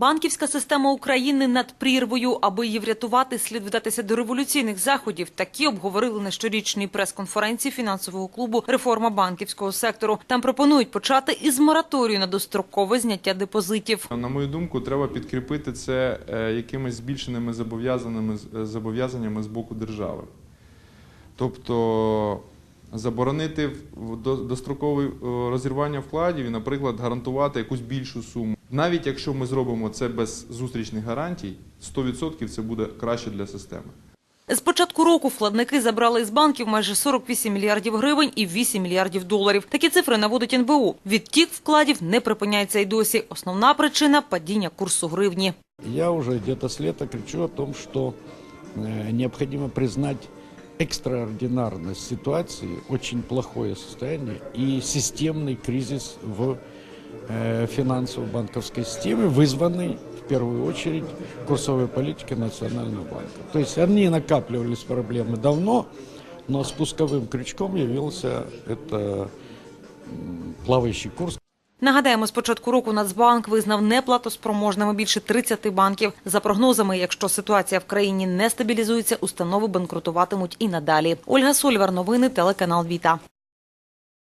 Банківська система України над прірвою. Аби її врятувати, слід вдатися до революційних заходів. Такі обговорили на щорічній прес-конференції фінансового клубу «Реформа банківського сектору». Там пропонують почати із мораторію на дострокове зняття депозитів. На мою думку, треба підкріпити це е, якимись збільшеними зобов'язаними е, зобов'язаннями з боку держави. Тобто заборонити дострокове е, розірвання вкладів і, наприклад, гарантувати якусь більшу суму. Навіть якщо ми зробимо це без зустрічних гарантій, 100% це буде краще для системи. З початку року вкладники забрали із банків майже 48 мільярдів гривень і 8 мільярдів доларів. Такі цифри наводить НБУ. Відтік вкладів не припиняється й досі. Основна причина – падіння курсу гривні. Я уже где-то с лета кричу о том, что э, необходимо признать экстраординарность ситуации, очень плохое состояние и системный кризис в э, финансово-банковской системе, вызванный в первую очередь курсовой политикой Национального банка. То есть они накапливались проблемы давно, но спусковым крючком явился это м, плавающий курс, Нагадаємо, з початку року Нацбанк визнав неплатоспроможними більше 30 банків. За прогнозами, якщо ситуація в країні не стабілізується, установи банкрутуватимуть і надалі. Ольга Сольвар, новини, телеканал Віта.